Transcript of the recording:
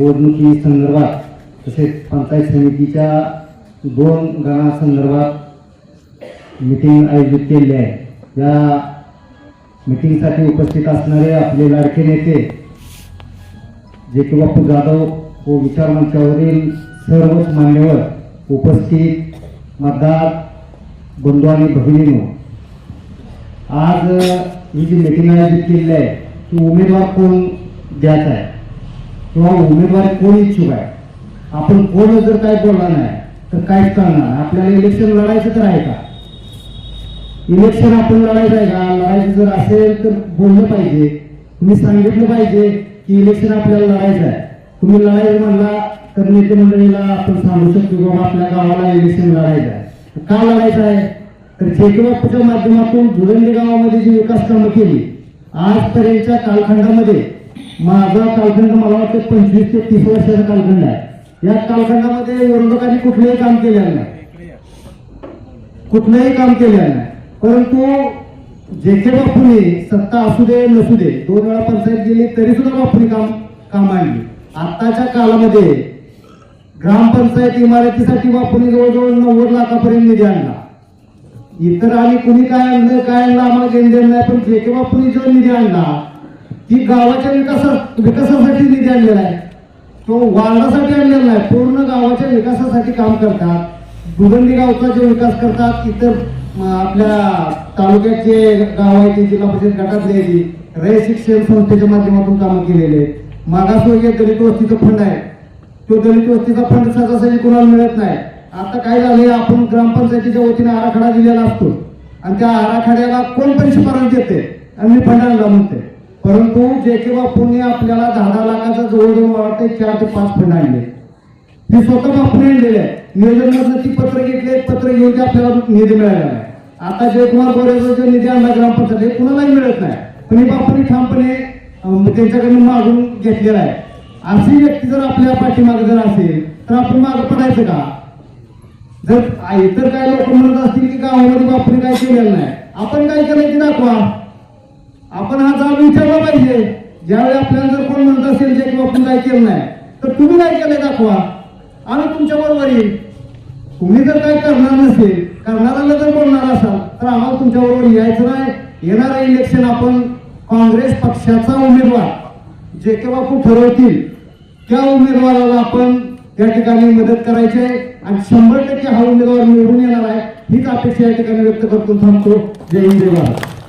निवडणुकी संदर्भात तसेच पंचायत समितीच्या दोन गणासंदर्भात मिटिंग आयोजित केली आहे. या मिटिंगसाठी उपस्थित असणारे आपले लाडके नेते जे की बापू जाधव व विचार मंचावरील सर्वच मान्यवर उपस्थित मतदार बंधू आणि भगिनीनो आज ही जी मिटिंग आयोजित केलेली आहे ती उमेदवार कोण द्यायचा आहे? किंवा उमेदवार कोण इच्छुक आहे? आपण कोण जर काय बोलला नाही तर काहीच करणार? आपल्याला इलेक्शन लढायचं तर आहे का? इलेक्शन आपण लढायचं आहे का? लढायचं जर असेल तर बोललं पाहिजे. तुम्ही सांगितलं पाहिजे की इलेक्शन आपल्याला लढायचं आहे. तुम्ही लढायचं म्हणला तर नेते मंडळीला आपण सांगू शकतो की बाबा आपल्या गावाला इलेक्शन लढायचं आहे. का लढायचं आहे? तर जेके माध्यमातून धुरंडी गावामध्ये जी विकास कामं केली आजपर्यंतच्या कालखंडामध्ये माझा कालखंड मला वाटतं पंचवीस ते तीस वर्षाचा कालखंड आहे. या कालखंडामध्ये विरोधकांनी कुठलंही काम केलेलं नाही. कुठलंही काम केलेलं नाही. परंतु जे के बापूने सत्ता असू दे नसू दे दोन वेळा पंचायत गेली तरी सुद्धा बापूने काम काम आणली. आताच्या काळामध्ये ग्रामपंचायत इमारतीसाठी बापूने जवळजवळ नव्वद लाखापर्यंत निधी आणला. इतर आणि कुणी काय आणलं काय आणलं आम्हाला घेऊन देणं नाही पण जे के बापूने जो निधी आणला ही गावाच्या विकासा विकासासाठी निधी आणलेला आहे. तो वार्डासाठी आणलेला आहे पूर्ण गावाच्या विकासासाठी काम करतात. दुगंडी गावचा जे विकास करतात इतर आपल्या तालुक्याचे गाव आहे ते जिल्हा परिषद गटातले रय शिक्षण संस्थेच्या माध्यमातून कामं केलेले मागासवर्गीय दलित वस्तीचा फंड आहे. तो दलित वस्तीचा फंड सहजासहजी कुणाला मिळत नाही. आता काय झालं आपण ग्रामपंचायतीच्या वतीने आराखडा दिलेला असतो. आणि त्या आराखड्याला कोण पण शिफारस देते? आणि मी फंडाला म्हणते परंतु जे के बापूंनी आपल्याला दहा लाखाचा जवळजवळ वाटते चार ते पाच फंड आणले. हे स्वतः बापूने आणलेले. आहे नियोजनाचं ती पत्र घेतले पत्र घेऊन ते आपल्याला निधी मिळालेला नाही आता जयकुमार गोरेचा निधी आणला ग्रामपंचायत हे कुणालाही मिळत नाही. पण हे बापूने ठामपणे त्यांच्याकडे म्हणजे त्यांच्याकडून मागून घेतलेला आहे. अशी व्यक्ती जर आपल्या पाठीमागे जर असेल तर आपण मागे पडायचं का? जर इतर काय लोक म्हणत असतील की गावामध्ये बापूने काय केलेलं नाही आपण काय केलं ते दाखवा? आपण विचारलं पाहिजे. ज्यावेळी आपल्याला जर कोण म्हणत असेल जे किंवा आपण काय केलं नाही तर तुम्ही काय केलंय दाखवा. आम्ही तुमच्या बरोबर येईल. तुम्ही जर काय करणार नसेल करणाऱ्याला जर बोलणार असाल तर आम्हाला तुमच्या बरोबर यायचं नाही. येणारं इलेक्शन आपण काँग्रेस पक्षाचा उमेदवार जे के बापू ठरवतील त्या उमेदवाराला आपण त्या ठिकाणी मदत करायची आहे. आणि शंभर टक्के हा उमेदवार निवडून येणार आहे. हीच अपेक्षा या ठिकाणी व्यक्त करतो थांबतो. जय हिंद जय भारत.